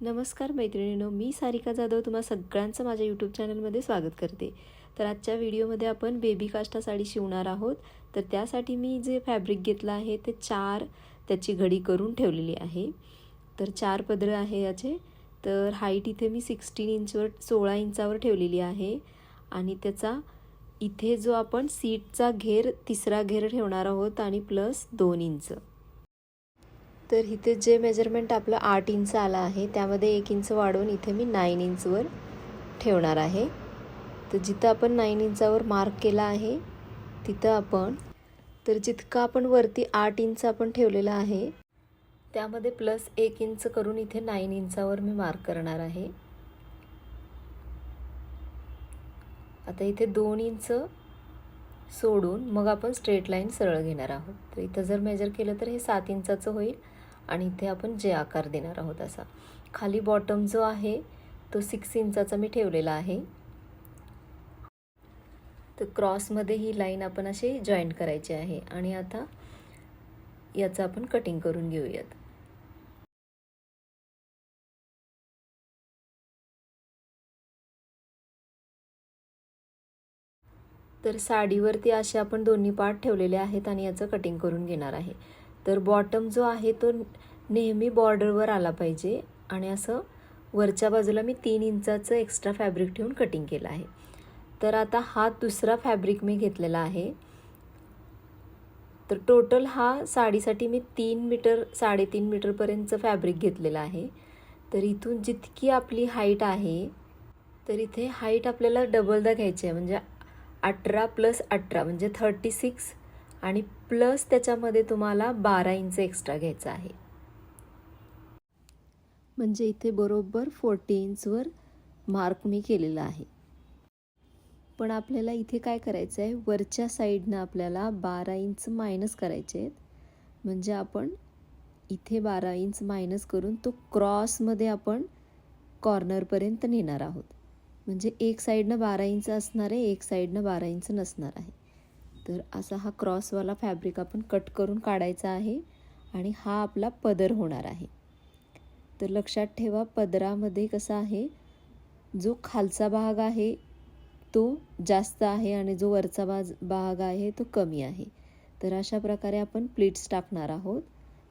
नमस्कार मैत्रिणीनो मी सारिका जाधव तुम्हा सगळ्यांचं माझ्या यूट्यूब चॅनलमध्ये स्वागत करते. तर आजच्या व्हिडिओमध्ये आपण बेबी काष्टा साडी शिवणार आहोत. तर त्यासाठी मी जे फॅब्रिक घेतलं आहे ते चार त्याची घडी करून ठेवलेली आहे. तर चार पदरं आहे याचे. तर हाईट इथे मी सिक्स्टीन इंचवर सोळा इंचावर ठेवलेली आहे. आणि त्याचा इथे जो आपण सीटचा घेर तिसरा घेर ठेवणार आहोत आणि प्लस दोन इंच तर इथे जे मेजरमेंट आपलं आठ इंच आलं आहे त्यामध्ये एक इंच वाढवून इथे मी नाईन इंचवर ठेवणार आहे. तर जिथं आपण नाईन इंचावर मार्क केला आहे तिथं आपण तर जितकं आपण वरती आठ इंच आपण ठेवलेलं आहे त्यामध्ये प्लस एक इंच करून इथे नाईन इंचावर मी मार्क करणार आहे. आता इथे दोन इंच सोडून मग आपण स्ट्रेट लाईन सरळ घेणार आहोत. तर इथं जर मेजर केलं तर हे सात इंचाचं होईल. आणि इथे आपण जे आकार देणार आहोत असा. खाली बॉटम जो आहे तो सिक्स इंचाचा मी ठेवलेला आहे. तर क्रॉसमध्ये ही लाईन आपण अशी जॉईंट करायची आहे. आणि आता याचं आपण कटिंग करून घेऊयात. तर साडीवरती असे आपण दोन्ही पार्ट ठेवलेले आहेत आणि याचं कटिंग करून घेणार आहे. तर बॉटम जो आहे तो नेहमी बॉर्डरवर आला पाहिजे. आणि असं वरच्या बाजूला मी तीन इंचाचं एक्स्ट्रा फॅब्रिक ठेवून कटिंग केलं आहे. तर आता हा दुसरा फॅब्रिक मी घेतलेला आहे. तर टोटल हा साडीसाठी मी तीन मीटर साडेतीन मीटरपर्यंतचं फॅब्रिक घेतलेलं आहे. तर इथून जितकी आपली हाईट आहे तर इथे हाईट आपल्याला डबलदा घ्यायची आहे. म्हणजे अठरा प्लस अठरा म्हणजे थर्टी सिक्स आणि प्लस त्याच्यामध्ये तुम्हाला बारा इंच एक्स्ट्रा घ्यायचा आहे. म्हणजे इथे बरोबर फोर्टी इंचवर मार्क मी केलेला आहे. पण आपल्याला इथे काय करायचं आहे? वरच्या साईडनं आपल्याला बारा इंच मायनस करायचे आहेत. म्हणजे आपण इथे बारा इंच मायनस करून तो क्रॉसमध्ये आपण कॉर्नरपर्यंत नेणार आहोत. म्हणजे एक साईडनं बारा इंच असणार आहे एक साईडनं बारा इंच नसणार आहे. तर असा हा क्रॉसवाला फॅब्रिक आपण कट करून काढायचा आहे आणि हा आपला पदर होणार आहे. तर लक्षात ठेवा पदरामध्ये कसा आहे जो खालचा भाग आहे तो जास्त आहे आणि जो वरचा बाज भाग आहे तो कमी आहे. तर अशा प्रकारे आपण प्लीट्स टाकणार आहोत.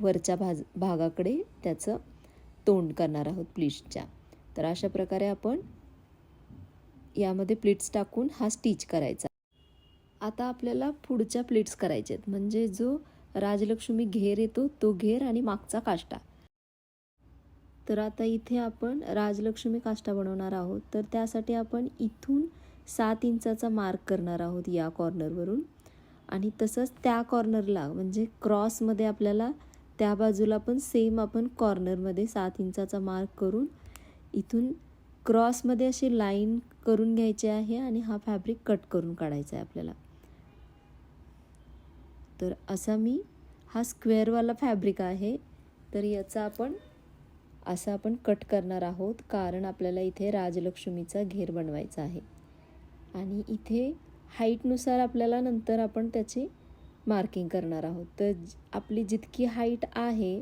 वरच्या भाज भागाकडे त्याचं तोंड करणार आहोत प्लीट्सच्या. तर अशा प्रकारे आपण यामध्ये प्लीट्स टाकून हा स्टिच करायचा आता आपल्याला पुढच्या प्लेट्स करायचे आहेत. म्हणजे जो राजलक्ष्मी घेर येतो तो घेर आणि मागचा काष्टा. तर आता इथे आपण राजलक्ष्मी काष्टा बनवणार आहोत. तर त्यासाठी आपण इथून सात इंचाचा मार्क करणार आहोत या कॉर्नरवरून. आणि तसंच त्या कॉर्नरला म्हणजे क्रॉसमध्ये आपल्याला त्या बाजूला पण सेम आपण कॉर्नरमध्ये सात इंचाचा मार्क करून इथून क्रॉसमध्ये अशी लाईन करून घ्यायची आहे आणि हा फॅब्रिक कट करून काढायचा आहे आपल्याला. तर असा मी हा स्क्वेअरवाला फॅब्रिक आहे. तर याचा आपण असा आपण कट करणार आहोत कारण आपल्याला इथे राजलक्ष्मीचा घेर बनवायचा आहे. आणि इथे हाईटनुसार आपल्याला नंतर आपण त्याची मार्किंग करणार आहोत. तर आपली जितकी हाईट आहे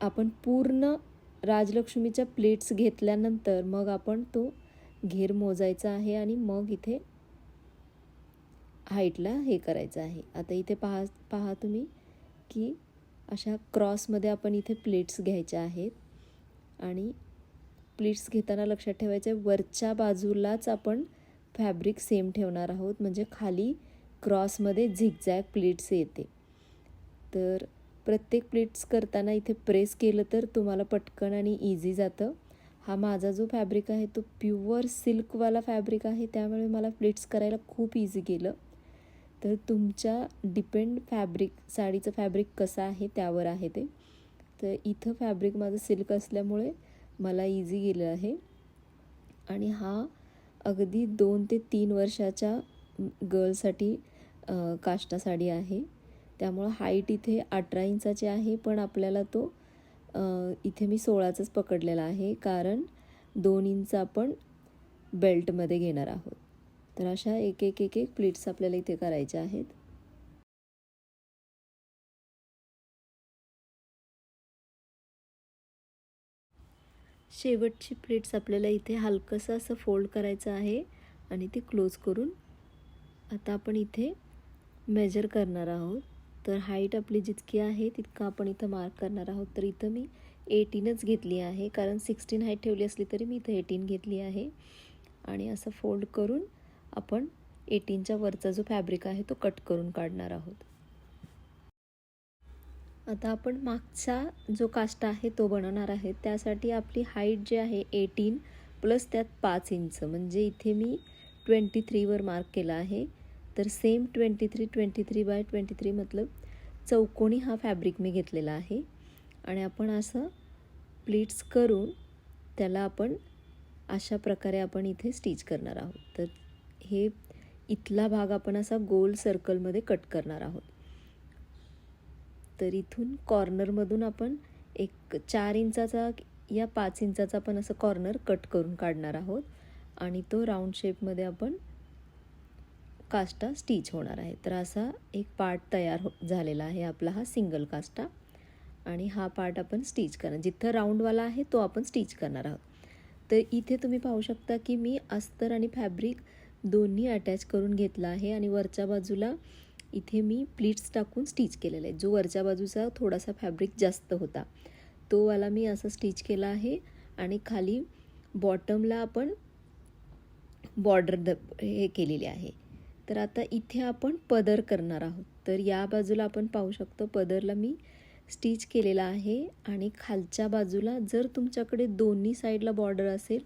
आपण पूर्ण राजलक्ष्मीच्या प्लेट्स घेतल्यानंतर मग आपण तो घेर मोजायचा आहे आणि मग इथे हाईटला हे करायचं आहे. आता इथे पहा पहा तुम्ही की अशा क्रॉसमध्ये आपण इथे प्लेट्स घ्यायच्या आहेत. आणि प्लेट्स घेताना लक्षात ठेवायचं आहे वरच्या बाजूलाच आपण फॅब्रिक सेम ठेवणार आहोत. म्हणजे खाली क्रॉसमध्ये झिगझॅग प्लेट्स येते. तर प्रत्येक प्लेट्स करताना इथे प्रेस केलं तर तुम्हाला पटकन आणि इझी जातं. हा माझा जो फॅब्रिक आहे तो प्युअर सिल्कवाला फॅब्रिक आहे. त्यामुळे मला प्लेट्स करायला खूप इझी गेलं. तर तुमच्या डिपेंड फॅब्रिक साडीचं फॅब्रिक कसं आहे त्यावर आहे ते. तर इथं फॅब्रिक माझं सिल्क असल्यामुळे मला इझी गेलं आहे. आणि हा अगदी दोन ते तीन वर्षाच्या गर्लसाठी काष्टा साडी आहे. त्यामुळं हाईट इथे अठरा इंचाची आहे पण आपल्याला तो इथे मी सोळाचाच पकडलेला आहे. कारण दोन इंच आपण बेल्टमध्ये घेणार आहोत. तर अशा एक एक एक एक प्लेट्स आपल्याला इथे करायच्या आहेत. शेवटची प्लेट्स आपल्याला इथे हलकंसं असं फोल्ड करायचं आहे आणि ती क्लोज करून आता आपण इथे मेजर करणार आहोत. तर हाईट आपली जितकी आहे तितकं आपण इथं मार्क करणार आहोत. तर इथं मी एटीनच घेतली आहे. कारण सिक्स्टीन हाईट ठेवली असली तरी मी इथं एटीन घेतली आहे. आणि असं फोल्ड करून आपण एटीनच्या वरचा जो फॅब्रिक आहे तो कट करून काढणार आहोत. आता आपण मागचा जो काष्टा आहे तो बनवणार आहे. त्यासाठी आपली हाईट जी आहे एटीन प्लस त्यात पाच इंच. म्हणजे इथे मी ट्वेंटी थ्रीवर मार्क केला आहे. तर same twenty three twenty three by twenty three मतलब चौकोनी हा फॅब्रिक मी घेतलेला आहे. आणि आपण असं प्लीट्स करून त्याला आपण अशा प्रकारे आपण इथे स्टिच करणार आहोत. तर हे इथला भाग आपण असा गोल सर्कलमध्ये कट करणार आहोत. तर इथून कॉर्नरमधून आपण एक चार इंचाचा या पाच इंचाचा आपण असं कॉर्नर कट करून काढणार आहोत. आणि तो राऊंड शेपमध्ये आपण काष्टा स्टिच होणार आहे. तर असा एक पार्ट तयार हो झालेला आहे आपला हा सिंगल काष्टा आणि हा पार्ट आपण स्टिच करणार. जिथं राऊंडवाला आहे तो आपण स्टिच करणार आहोत. तर इथे तुम्ही पाहू शकता की मी अस्तर आणि फॅब्रिक दोन्ही अटॅच करून घेतला आहे आणि वरच्या बाजूला इथे मी प्लीट्स टाकून स्टिच केलेलं आहे. जो वरच्या बाजूचा थोडासा फॅब्रिक जास्त होता तो वाला मी असं स्टिच केला आहे आणि खाली बॉटमला आपण बॉर्डर द हे केलेली आहे. तर आता इथे आपण पदर करणार आहोत. तर या बाजूला आपण पाहू शकतो पदरला मी स्टिच केलेला आहे आणि खालच्या बाजूला जर तुमच्याकडे दोन्ही साईडला बॉर्डर असेल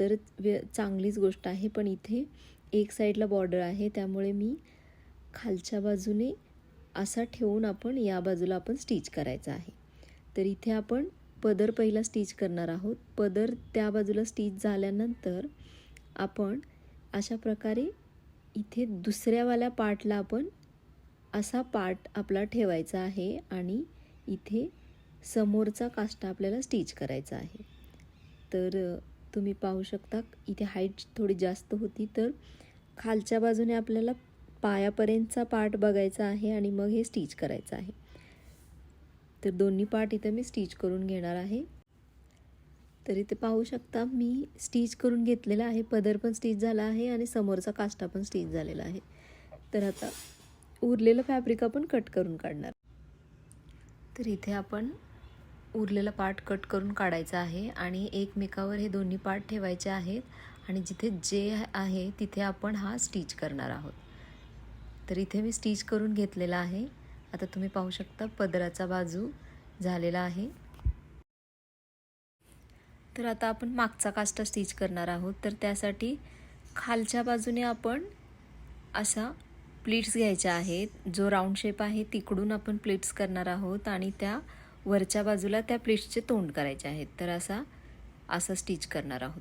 तर व्य चांगलीच गोष्ट आहे पण इथे एक साईडला बॉर्डर आहे त्यामुळे मी खालच्या बाजूने असा ठेवून आपण या बाजूला आपण स्टिच करायचं आहे. तर इथे आपण पदर पहिला स्टिच करणार आहोत. पदर त्या बाजूला स्टिच झाल्यानंतर आपण अशा प्रकारे इथे दुसऱ्यावाल्या पार्टला आपण असा पार्ट आपला ठेवायचा आहे आणि इथे समोरचा काष्टा आपल्याला स्टिच करायचा आहे. तर तुम्ही पाहू शकता. इथे हाईट थोडी जास्त होती तर खालच्या बाजूने आपल्याला पायापर्यंतचा पार्ट बघायचा आहे आणि मग हे स्टिच करायचं आहे. तर दोन्ही पार्ट इथं मी स्टिच करून घेणार आहे. तर इथे पाहू शकता मी स्टिच करून घेतलेला आहे. पदर पण स्टिच झाला आहे आणि समोरचा काष्टा पण स्टिच झालेला आहे. तर आता उरलेलं फॅब्रिक आपण कट करून काढणार. तर इथे आपण उरलेला पार्ट कट करून काढायचा आहे आणि एकमेकावर हे दोन्ही पार्ट ठेवायचे आहेत आणि जिथे जे आहे तिथे आपण हा स्टिच करणार आहोत. तर इथे मी स्टिच करून घेतलेला आहे. आता तुम्ही पाहू शकता पदराचा बाजू झालेला आहे. तर आता आपण मागचा काष्टा स्टिच करणार आहोत. तर त्यासाठी खालच्या बाजूने आपण असा प्लीट्स घ्यायच्या आहेत. जो राऊंड शेप आहे तिकडून आपण प्लीट्स करणार आहोत आणि त्या वरच्या बाजूला त्या प्लेट्सचे तोंड करायचे आहेत. तर असा असा स्टिच करणार आहोत.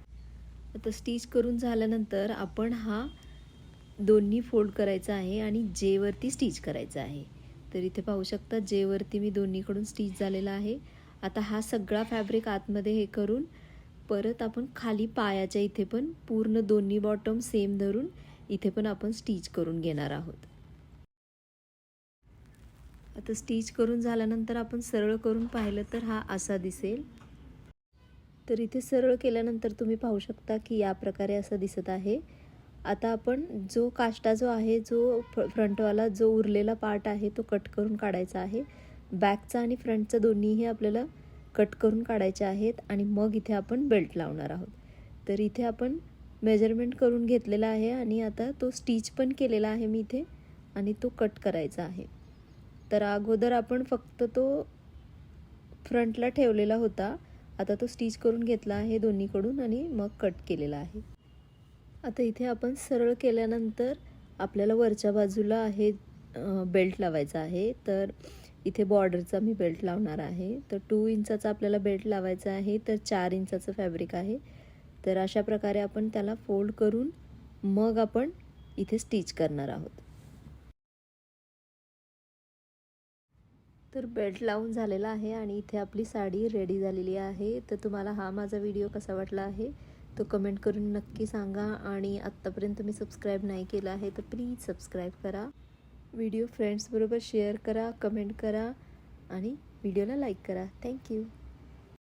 आता स्टिच करून झाल्यानंतर आपण हा दोन्ही फोल्ड करायचा आहे आणि जेवरती स्टिच करायचा आहे. तर इथे पाहू शकता जेवरती मी दोन्हीकडून स्टिच झालेला आहे. आता हा सगळा फॅब्रिक आतमध्ये हे करून परत आपण खाली पायाच्या इथे पण पूर्ण दोन्ही बॉटम सेम धरून इथे पण आपण स्टिच करून घेणार आहोत. आता स्टिच करून झाल्यानंतर आपण सरळ करून पाहिलं तर हा असा दिसेल. तर इथे सरळ केल्यानंतर तुम्ही पाहू शकता की या प्रकारे असं दिसत आहे. आता आपण जो काष्टा जो आहे जो फ्रंटवाला जो उरलेला पार्ट आहे तो कट करून काढायचा आहे. बॅकचा आणि फ्रंटचा दोन्हीही आपल्याला कट करून काढायचे आहेत आणि मग इथे आपण बेल्ट लावणार आहोत. तर इथे आपण मेजरमेंट करून घेतलेला आहे आणि आता तो स्टिच पण केलेला आहे मी इथे आणि तो कट करायचा आहे. तर अगोदर आपण फक्त तो फ्रंटला ठेवलेला होता. आता तो स्टिच करून घेतला आहे दोन्हीकडून आणि मग कट केलेला आहे. आता इथे आपण सरळ केल्यानंतर आपल्याला वरच्या बाजूला आहे बेल्ट लावायचा आहे. तर इथे बॉर्डरचा मी बेल्ट लावणार आहे. तर टू इंचाचा आपल्याला बेल्ट लावायचा आहे. तर चार इंचाचं फॅब्रिक आहे. तर अशा प्रकारे आपण त्याला फोल्ड करून मग आपण इथे स्टिच करणार आहोत. तर बेल्ट लावून झालेला आहे आणि इथे आपली साडी रेडी झालेली आहे. तर तुम्हाला हा माझा व्हिडिओ कसा वाटला आहे तो कमेंट करून नक्की सांगा. आणि आत्तापर्यंत तुम्ही सबस्क्राईब नाही केला आहे तर प्लीज सबस्क्राईब करा. व्हिडिओ फ्रेंड्सबरोबर शेअर करा कमेंट करा. आणि व्हिडिओला लाईक करा. थँक्यू